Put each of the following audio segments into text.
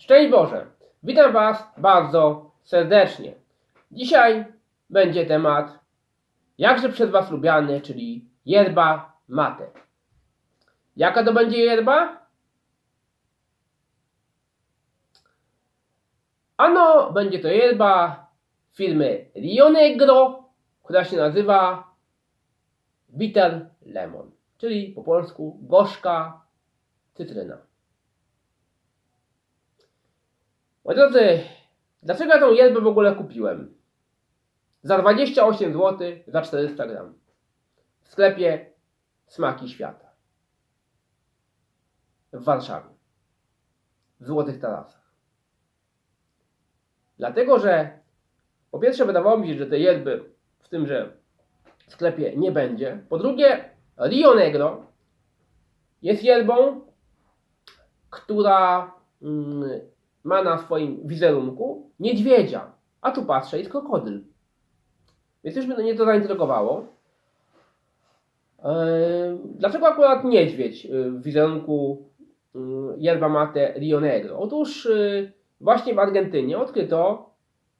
Szczęść Boże! Witam Was bardzo serdecznie. Dzisiaj będzie temat jakże przez Was lubiany, czyli yerba mate. Jaka to będzie yerba? Ano, będzie to yerba firmy Rio Negro, która się nazywa Bitter Lemon, czyli po polsku gorzka cytryna. Moi drodzy, dlaczego ja tą yerbę w ogóle kupiłem? Za 28 zł za 400 gram. W sklepie Smaki Świata. W Warszawie. W Złotych Tarasach. Dlatego, że po pierwsze wydawało mi się, że tej yerby w tymże sklepie nie będzie. Po drugie, Rio Negro jest yerbą, która mm, ma na swoim wizerunku niedźwiedzia. A tu patrzę, jest krokodyl. Więc już mnie to zaintrygowało. Eee, Dlaczego akurat niedźwiedź y, w wizerunku y, yerba mate Rio Negro? Otóż y, właśnie w Argentynie odkryto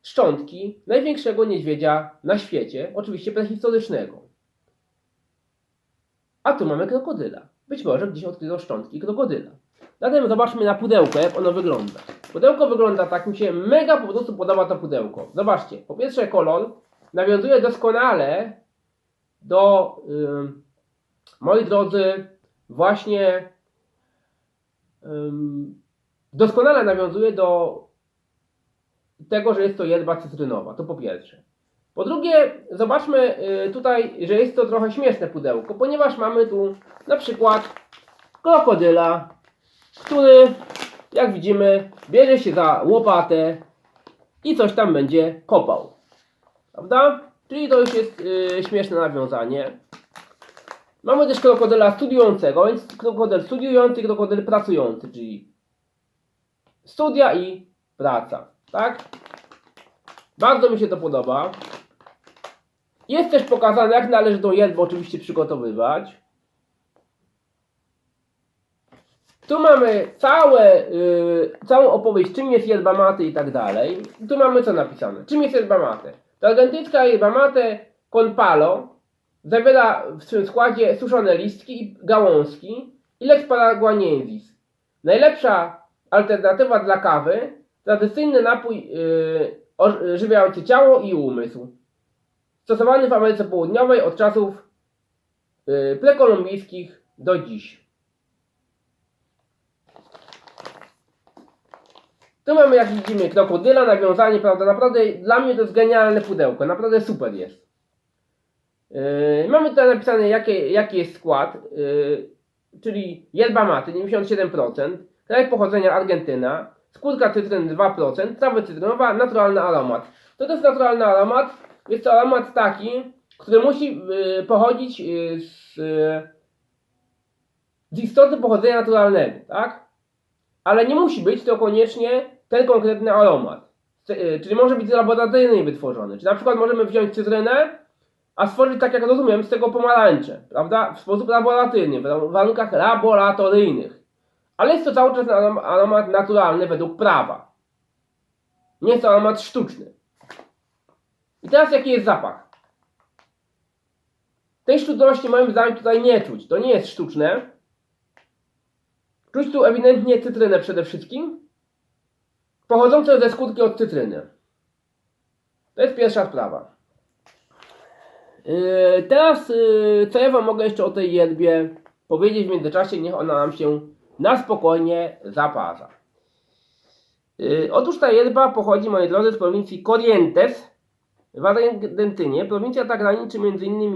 szczątki największego niedźwiedzia na świecie, oczywiście prehistorycznego. A tu mamy krokodyla. Być może gdzieś odkryto szczątki krokodyla. Zatem zobaczmy na pudełko, jak ono wygląda. Pudełko wygląda tak, mi się mega po prostu podoba to pudełko. Zobaczcie, po pierwsze kolor nawiązuje doskonale do, ym, moi drodzy, właśnie ym, doskonale nawiązuje do tego, że jest to jedba cytrynowa. To po pierwsze. Po drugie, zobaczmy y, tutaj, że jest to trochę śmieszne pudełko, ponieważ mamy tu na przykład krokodyla, który, jak widzimy, bierze się za łopatę i coś tam będzie kopał. Prawda? Czyli to już jest yy, śmieszne nawiązanie. Mamy też krokodyla studiującego, więc krokodyl studiujący, krokodyl pracujący, czyli studia i praca. Tak? Bardzo mi się to podoba. Jest też pokazane, jak należy tą jedbę oczywiście przygotowywać. Tu mamy całe, y, całą opowieść, czym jest yerba mate i tak dalej. Tu mamy co napisane. Czym jest yerba mate? To argentyńska yerba mate con palo zawiera w swym składzie suszone listki i gałązki i lex paraguaniensis. Najlepsza alternatywa dla kawy, tradycyjny napój y, ożywiający ciało i umysł. Stosowany w Ameryce Południowej od czasów y, prekolumbijskich do dziś. Tu mamy, jak widzimy, krokodyla, nawiązanie, prawda, naprawdę dla mnie to jest genialne pudełko, naprawdę super jest. Yy, mamy tutaj napisane, jakie, jaki jest skład, yy, czyli yerba mate 97%, kraj pochodzenia Argentyna, skórka cytryny 2%, trawa cytrynowa, naturalny aromat. To jest naturalny aromat, jest to aromat taki, który musi yy, pochodzić yy, z, yy, z istoty pochodzenia naturalnego, tak? ale nie musi być to koniecznie ten konkretny aromat. Y, Czyli może być laboratoryjnie wytworzony. Czy na przykład możemy wziąć cytrynę, a stworzyć, tak jak rozumiem, z tego pomarańcze, prawda? W sposób laboratoryjny, w warunkach laboratoryjnych. Ale jest to cały czas arom- aromat naturalny według prawa. Nie jest to aromat sztuczny. I teraz jaki jest zapach? Tej sztuczności moim zdaniem tutaj nie czuć. To nie jest sztuczne. Czuć tu ewidentnie cytrynę przede wszystkim, pochodzącą ze skórki od cytryny. To jest pierwsza sprawa. Yy, teraz, yy, co ja Wam mogę jeszcze o tej yerbie powiedzieć w międzyczasie, niech ona nam się na spokojnie zaparza. Yy, otóż ta yerba pochodzi, moi drodzy, z prowincji Corrientes w Argentynie. Prowincja ta graniczy m.in.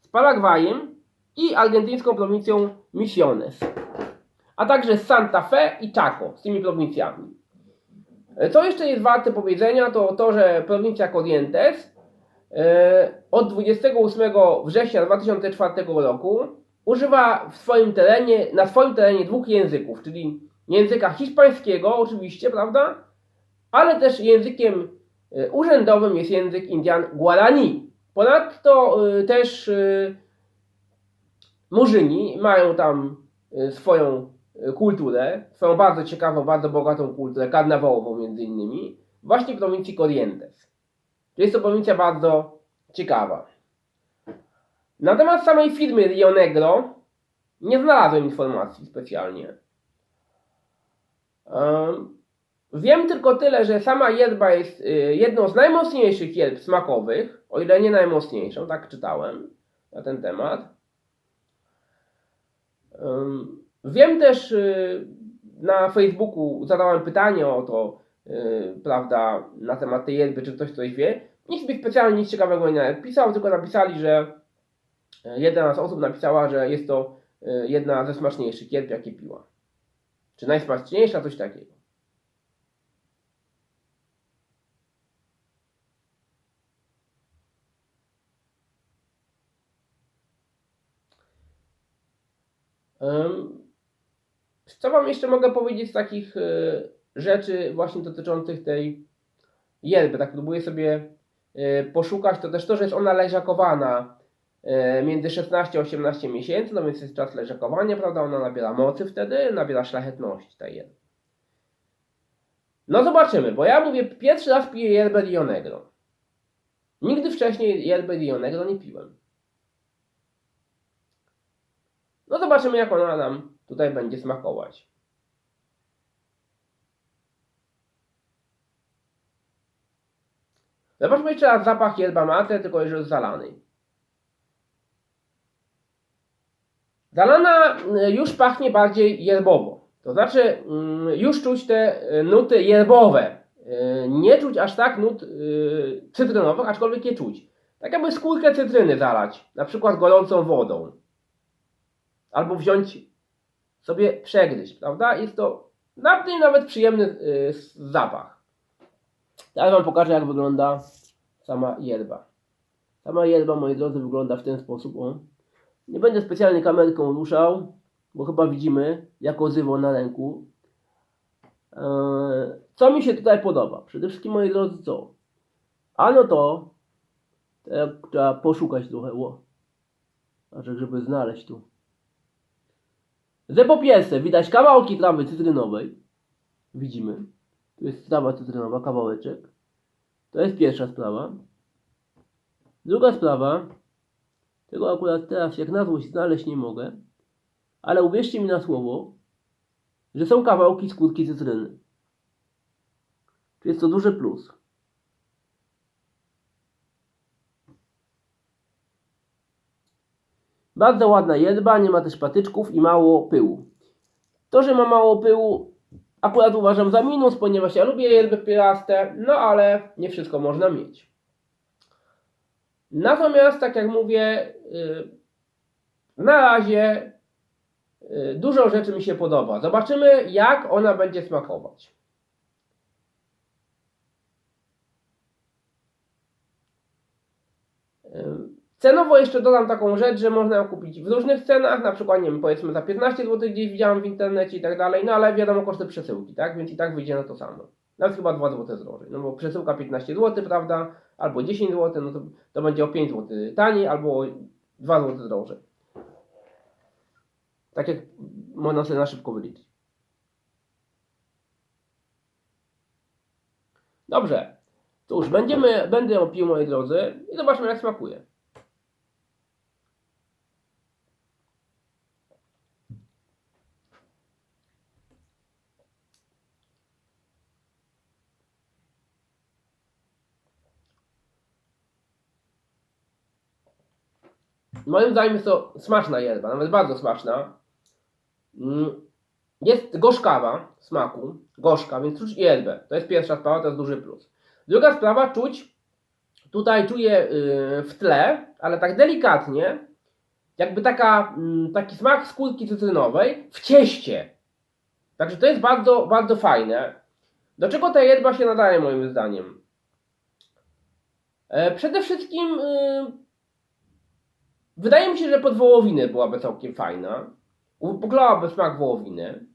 z Paragwajem i argentyńską prowincją Misiones a także Santa Fe i Chaco z tymi prowincjami. Co jeszcze jest warte powiedzenia, to to, że prowincja Corrientes e, od 28 września 2004 roku używa w swoim terenie, na swoim terenie dwóch języków, czyli języka hiszpańskiego oczywiście, prawda? Ale też językiem e, urzędowym jest język Indian Guarani. Ponadto e, też Murzyni mają tam swoją kulturę, swoją bardzo ciekawą, bardzo bogatą kulturę karnawałową między innymi, właśnie w prowincji Corrientes. Jest to prowincja bardzo ciekawa. Na temat samej firmy Rio Negro nie znalazłem informacji specjalnie. Em, Wiem tylko tyle, że sama yerba jest y, jedną z najmocniejszych yerb smakowych, o ile nie najmocniejszą, tak czytałem na ten temat. Em, Wiem też, y, na Facebooku zadałem pytanie o to, y, prawda, na temat tej yerby, czy ktoś coś wie. Nikt mi specjalnie nic ciekawego nie napisał, tylko napisali, że y, jedna z osób napisała, że jest to jedna ze smaczniejszych yerb, jakie piła. Czy najsmaczniejsza, coś takiego. Em, Co Wam jeszcze mogę powiedzieć z takich e, rzeczy właśnie dotyczących tej yerby? Tak próbuję sobie e, poszukać, to też to, że jest ona leżakowana e, między 16 a 18 miesięcy, no więc jest czas leżakowania, prawda? Ona nabiera mocy wtedy, nabiera szlachetności ta yerba. No zobaczymy, bo ja mówię, pierwszy raz piję yerbę Rio Negro. Nigdy wcześniej yerbę Rio Negro nie piłem. No zobaczymy, jak ona nam tutaj będzie smakować. Zobaczmy jeszcze raz zapach yerba mate, tylko już zalanej. Zalana y, już pachnie bardziej yerbowo. To znaczy mm, już czuć te y, nuty yerbowe. Y, Nie czuć aż tak nut cytrynowych, aczkolwiek je czuć. Tak jakby skórkę cytryny zalać, na przykład gorącą wodą albo wziąć sobie przegryźć, prawda? Jest to nawet, nawet przyjemny y, zapach. Teraz Wam pokażę, jak wygląda sama yerba. Sama yerba, moi drodzy, wygląda w ten sposób. O. Nie będę specjalnie kamerką ruszał, bo chyba widzimy, jak ozywo na ręku. Eee, co mi się tutaj podoba? Przede wszystkim, moi drodzy, co? Ano to, trzeba poszukać trochę, o. Znaczy, żeby znaleźć tu. Że po pierwsze widać kawałki trawy cytrynowej. Widzimy. Tu jest trawa cytrynowa, kawałeczek. To jest pierwsza sprawa. Druga sprawa. Tego akurat teraz jak na złość znaleźć nie mogę. Ale uwierzcie mi na słowo, że są kawałki skórki cytryny. Jest to duży plus. Bardzo ładna jedba, nie ma też patyczków i mało pyłu. To, że ma mało pyłu, akurat uważam za minus, ponieważ ja lubię jedby pilaste, no ale nie wszystko można mieć. Natomiast, tak jak mówię, yy, na razie yy, dużo rzeczy mi się podoba. Zobaczymy, jak ona będzie smakować. Yy, Cenowo jeszcze dodam taką rzecz, że można ją kupić w różnych cenach, na przykład, nie wiem, powiedzmy za 15 zł gdzieś widziałem w internecie i tak dalej, no ale wiadomo koszty przesyłki, tak, więc i tak wyjdzie na to samo. Nawet chyba 2 zł drożej, no bo przesyłka 15 zł, prawda, albo 10 zł, no to, to będzie o 5 zł taniej, albo o 2 zł drożej. Tak jak można sobie na szybko wyliczyć. Dobrze, cóż, będziemy, będę ją pił, moi drodzy, i zobaczmy jak smakuje. Moim zdaniem jest to smaczna yerba, nawet bardzo smaczna. Mm, Jest gorzkawa smaku, gorzka, więc czuć yerbę. To jest pierwsza sprawa, to jest duży plus. Druga sprawa, czuć, tutaj czuję yy, w tle, ale tak delikatnie, jakby taka, mm, taki smak skórki cytrynowej w cieście. Także to jest bardzo, bardzo fajne. Do czego ta yerba się nadaje moim zdaniem? E, Przede wszystkim yy, Wydaje mi się, że pod wołowinę byłaby całkiem fajna. Upoglałaby smak wołowiny.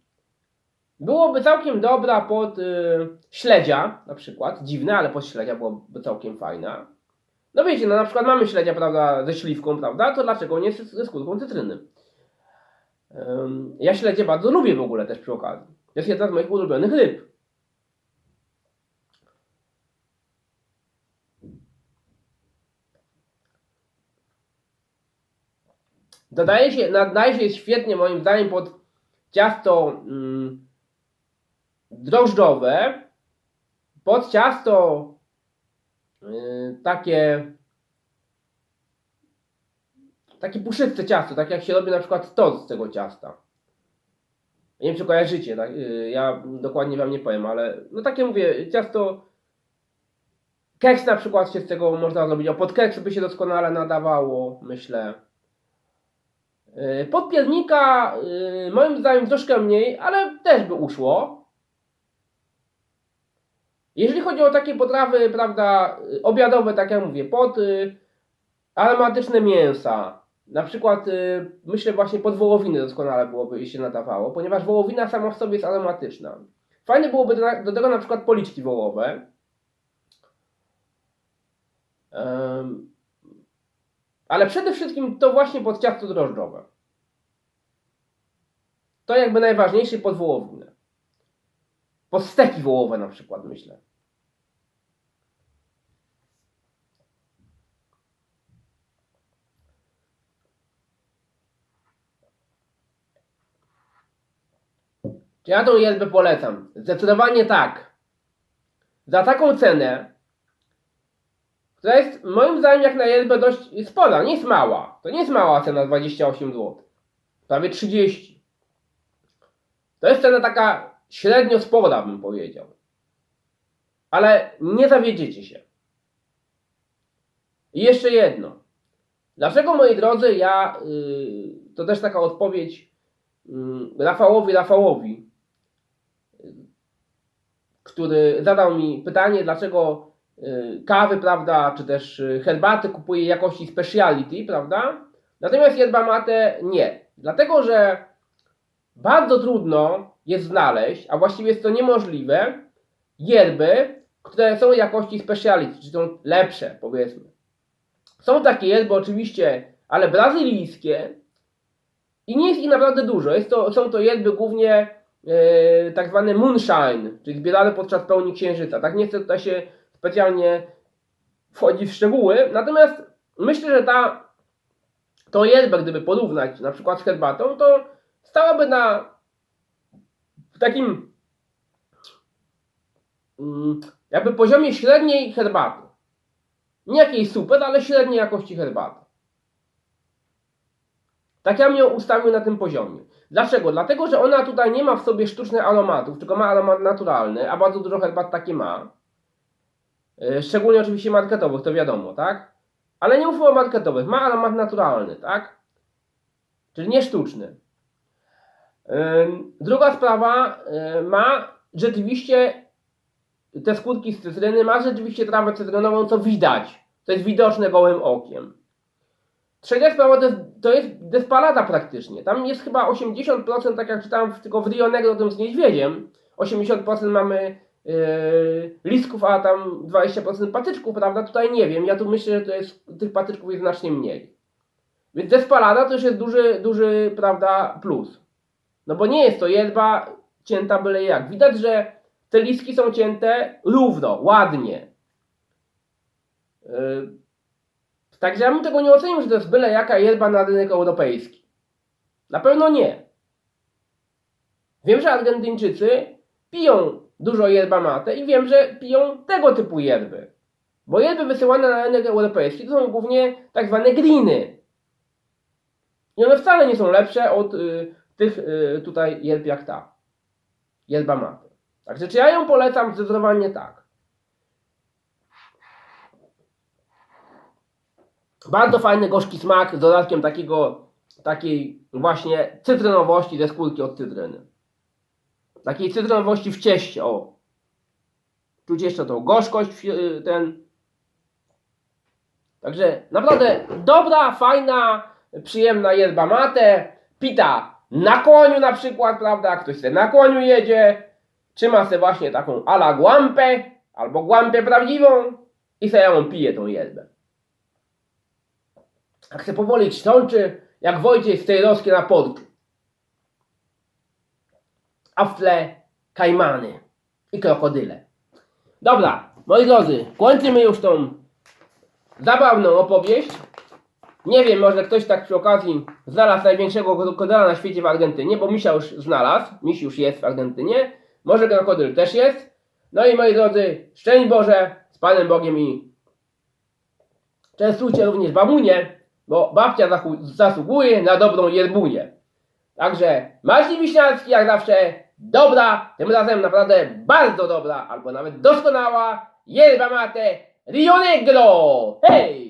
Byłoby całkiem dobra pod y, śledzia, na przykład. Dziwne, ale pod śledzia byłoby całkiem fajna. No wiecie, no na przykład mamy śledzia, prawda, ze śliwką, prawda, to dlaczego nie ze skórką cytryny? Ja śledzie bardzo lubię w ogóle też przy okazji. To jest jedna z moich ulubionych ryb. Dodaje się, nadaje się świetnie moim zdaniem pod ciasto mm, drożdżowe, pod ciasto y, takie takie puszyste ciasto, tak jak się robi na przykład tost z tego ciasta. Nie wiem, czy kojarzycie, tak? y, ja dokładnie wam nie powiem, ale no takie mówię, ciasto keks na przykład się z tego można zrobić, a pod keks by się doskonale nadawało, myślę. Y, Pod piernika y, moim zdaniem troszkę mniej, ale też by uszło. Jeżeli chodzi o takie potrawy, prawda, obiadowe, tak jak mówię, pod y, aromatyczne mięsa, na przykład myślę właśnie pod wołowiny doskonale byłoby się nadawało, ponieważ wołowina sama w sobie jest aromatyczna. Fajne byłoby do, tego na przykład policzki wołowe. Ale przede wszystkim to właśnie pod ciasto drożdżowe. To jakby najważniejszy pod wołowinę. Pod steki wołowe na przykład myślę. Ja tą jelbę polecam? Zdecydowanie tak. Za taką cenę, która jest moim zdaniem jak na jelbę dość spora, nie jest mała. To nie jest mała cena 28 zł. Prawie 30. To jest cena taka średnio spora bym powiedział. Ale nie zawiedziecie się. I jeszcze jedno. Dlaczego moi drodzy ja, yy, to też taka odpowiedź yy, Rafałowi Rafałowi, który zadał mi pytanie, dlaczego y, kawy, prawda, czy też y, herbaty kupuję jakości speciality, prawda? Natomiast yerba mate nie. Dlatego, że bardzo trudno jest znaleźć, a właściwie jest to niemożliwe, yerby, które są jakości speciality, czy są lepsze, powiedzmy. Są takie yerby oczywiście, ale brazylijskie i nie jest ich naprawdę dużo. Jest to, są to yerby głównie e, tak zwany moonshine, czyli zbierane podczas pełni księżyca. Tak nie chcę tutaj się specjalnie wchodzić w szczegóły, natomiast myślę, że ta tą yerbę, gdyby porównać na przykład z herbatą, to stałaby na takim mm, jakby poziomie średniej herbaty. Nie jakiejś super, ale średniej jakości herbaty. Tak ja bym ją ustawił na tym poziomie. Dlaczego? Dlatego, że ona tutaj nie ma w sobie sztucznych aromatów, tylko ma aromat naturalny, a bardzo dużo herbat takie ma. Yy, Szczególnie oczywiście marketowych, to wiadomo, tak? Ale nie mówmy o marketowych, ma aromat naturalny, tak? Czyli nie sztuczny. Yy, Druga sprawa, yy, ma rzeczywiście te skutki z cytryny, ma rzeczywiście trawę cytrynową, co widać. To jest widoczne gołym okiem. Trzecia sprawa to jest, to jest despalada praktycznie. Tam jest chyba 80%, tak jak czytałem tylko w Rio Negro tym z niedźwiedziem. 80% mamy listków, a tam 20% patyczków, prawda? Tutaj nie wiem. Ja tu myślę, że to jest, tych patyczków jest znacznie mniej. Więc despalada to już jest duży, duży, prawda, plus. No bo nie jest to jedba cięta byle jak. Widać, że te listki są cięte równo, ładnie. Yy, Także ja bym tego nie ocenił, że to jest byle jaka jedba na rynek europejski. Na pewno nie. Wiem, że Argentyńczycy piją dużo yerba mate i wiem, że piją tego typu yerby. Bo yerby wysyłane na rynek europejski to są głównie tak zwane greeny. I one wcale nie są lepsze od y, tych y, tutaj yerb jak ta. Yerba mate. Także czy ja ją polecam? Zdecydowanie tak. Bardzo fajny, gorzki smak z dodatkiem takiego, takiej właśnie cytrynowości ze skórki od cytryny. Takiej cytrynowości w cieście, o. Czuć jeszcze tą gorzkość, y, ten. Także naprawdę dobra, fajna, przyjemna yerba mate. Pita na koniu na przykład, prawda? Ktoś sobie na koniu jedzie, trzyma sobie właśnie taką ala guampę, albo guampę prawdziwą i sobie ją pije tą yerbę. Jak se powoli kształczy, jak Wojciech Stejrowski na podczu. A w tle kajmany i krokodyle. Dobra, moi drodzy, kończymy już tą zabawną opowieść. Nie wiem, może ktoś tak przy okazji znalazł największego krokodyla na świecie w Argentynie, bo misia już znalazł, miś już jest w Argentynie. Może krokodyl też jest. No i moi drodzy, szczęść Boże, z Panem Bogiem i częstujcie również babunie, bo babcia zasługuje na dobrą jerbunię. Także Marcin Wiśniarski jak zawsze dobra, tym razem naprawdę bardzo dobra, albo nawet doskonała yerba mate Rio Negro! Hej!